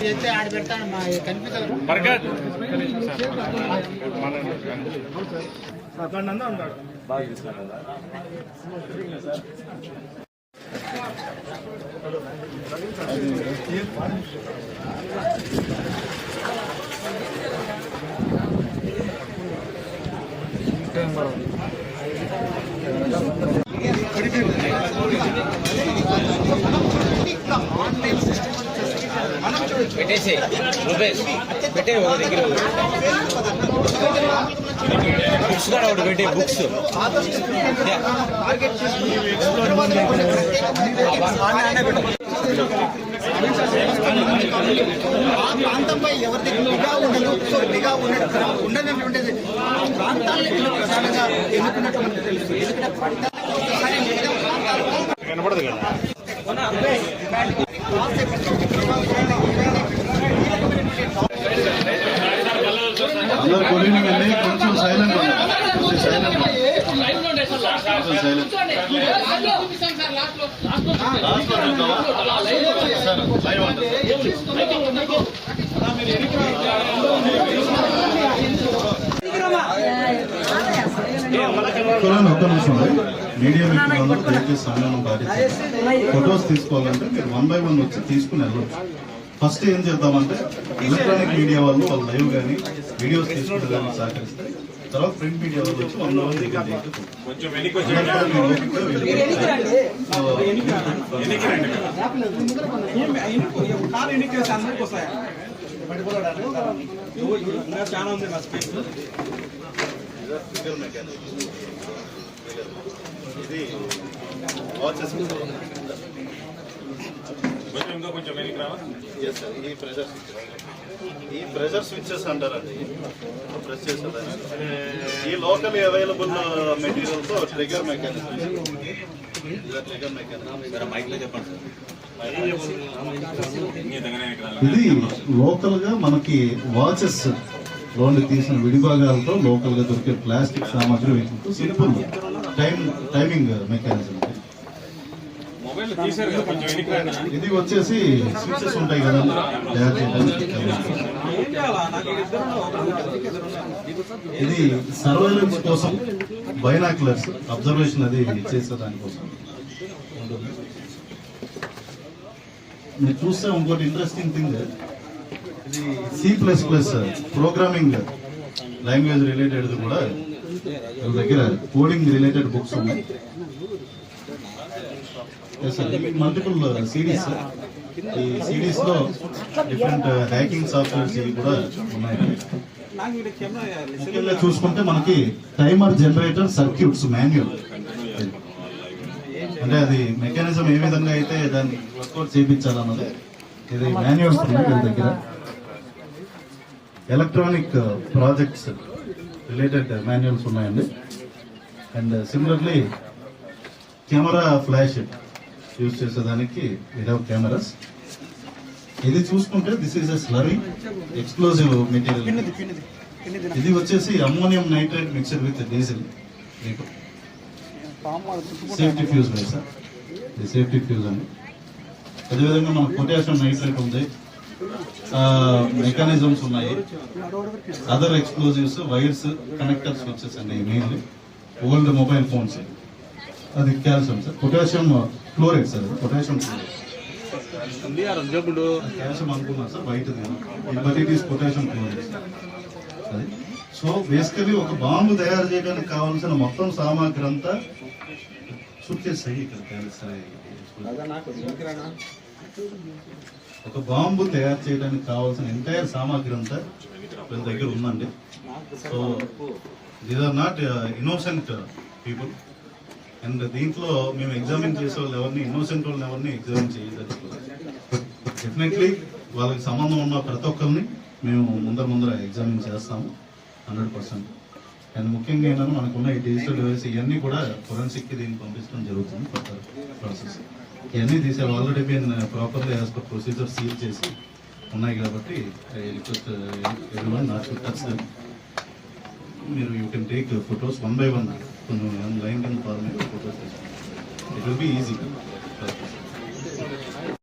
అయితే ఆడ పెడతాను మా కనిపించదు పెట్టేసి రూపేష్. పెట్టే ఒక దగ్గర. బుక్స్ కూడా ఒకటి పెట్టే. బుక్స్ ఆ ప్రాంతంపై ఎవరి దగ్గర నిఘా ఉండదు సో నిఘా ఉండదు ఉండనటువంటిది ఆ ప్రాంతాలని వీళ్ళు ప్రధానంగా ఎన్నుకున్నట్టు మనకు తెలుసు ఎందుకంటే పట్టణాలకు ఒకసారి మిగతా ప్రాంతాలు అందరు మీడియా మిత్రులందరూ దయచేసి సమయం పాటించండి ఫొటోస్ తీసుకోవాలంటే మీరు వన్ బై వన్ వచ్చి తీసుకుని వెళ్ళొచ్చు ఫస్ట్ ఏం చేద్దామంటే ఎలక్ట్రానిక్ మీడియా వాళ్ళు వాళ్ళు లైవ్ కానీ వీడియోస్ తీసుకుంటే కానీ సహకరిస్తే తర్వాత ప్రింట్ మీడియా వాళ్ళు వచ్చి వన్ వన్ దగ్గర చాలా ఉంది నా స్పేస్ ఇది వాచెస్ Yes, sir. ఈ ప్రెషర్ ఈ ప్రెషర్ స్విచ్చెస్ అంటారండి. ప్రెస్ చేసేదాన్ని ఈ లోకల్ అవైలబుల్ మెటీరియల్తో ట్రిగర్ మెకానిజం ట్రిగర్ మెకానిజం ఇది లోకల్గా మనకి వాచెస్ లోన్లు తీసిన విడిభాగాలతో లోకల్గా దొరికే ప్లాస్టిక్ సామాగ్రి టైం టైమింగ్ మెకానిజం ఇది వచ్చేసి స్విచ్చెస్ ఉంటాయి కదా ఇది సర్వేలెన్స్ కోసం బైనాక్యులర్స్ అబ్జర్వేషన్ అది చేసే దానికోసం. మీరు చూస్తే ఇంకోటి ఇంట్రెస్టింగ్ థింగ్ ఇది C plus plus programming language related కూడా దగ్గర కోడింగ్ రిలేటెడ్ బుక్స్ ఉన్నాయి. మల్టిపుల్ సిరీస్ uh, uh, ఈ సిరీస్లో డిఫరెంట్ హ్యాకింగ్ సాఫ్ట్వేర్స్ ఇవి కూడా ఉన్నాయి. ముఖ్యంగా చూసుకుంటే మనకి టైమర్ జనరేటర్ సర్క్యూట్స్ మాన్యువల్ అంటే అది మెకానిజం ఏ విధంగా అయితే దాన్ని వర్కౌట్ చేయించాలన్నది. ఇది మాన్యువల్స్ ఉన్నాయి దగ్గర. ఎలక్ట్రానిక్ ప్రాజెక్ట్స్ రిలేటెడ్ మాన్యువల్స్ ఉన్నాయండి. And similarly camera flash use చేసేదానికి విదౌట్ కెమెరాస్ ఇది చూసుకుంటే this is a slurry explosive material ఇది వచ్చేసి ammonium nitrate mixer with diesel మీకు సేఫ్టీ ఫ్యూజ్ లేదు సార్? ఇది సేఫ్టీ ఫ్యూజ్ అండి. అదేవిధంగా మన పొటాషియం నైట్రేట్ ఉంది. మెకానిజమ్స్ ఉన్నాయి. Other explosives wires connector switches అండి మెయిన్లీ ఓల్డ్ మొబైల్ ఫోన్స్ అది calcium sir. Potassium chloride sir potassium calcium అనుకున్నా sir it is potassium chloride అది సో బేసికలీ ఒక బాంబు తయారు చేయడానికి కావాల్సిన మొత్తం సామాగ్రి అంతా షూట్ చేస్తాయి ఇక్కడ తయారు ఒక బాంబు తయారు చేయడానికి కావాల్సిన ఎంటైర్ సామాగ్రి అంతా వీళ్ళ దగ్గర ఉందండి. So these are not innocent people and దీంట్లో మేము ఎగ్జామిన్ చేసే వాళ్ళు ఎవరిని ఇన్నోసెంట్ వాళ్ళని ఎవరిని ఎగ్జామిన్ చేయదలుచుకోలేదు డెఫినెట్లీ వాళ్ళకి సంబంధం ఉన్న ప్రతి ఒక్కరిని మేము ముందర ముందర ఎగ్జామిన్ చేస్తాము హండ్రెడ్ పర్సెంట్. అండ్ ముఖ్యంగా ఏంటంటే మనకున్న ఈ డిజిటల్ డివైస్ ఇవన్నీ కూడా ఫొరెన్సిక్కి దీన్ని పంపించడం జరుగుతుంది కొత్త ప్రాసెస్ ఇవన్నీ తీసే already been properly as per procedure seal చేసి ఉన్నాయి కాబట్టి రిక్వెస్ట్ ఎవరి వన్ టచ్ మీరు you can take photos one by one కొన్ని లైన్ కింద format photos it will be easy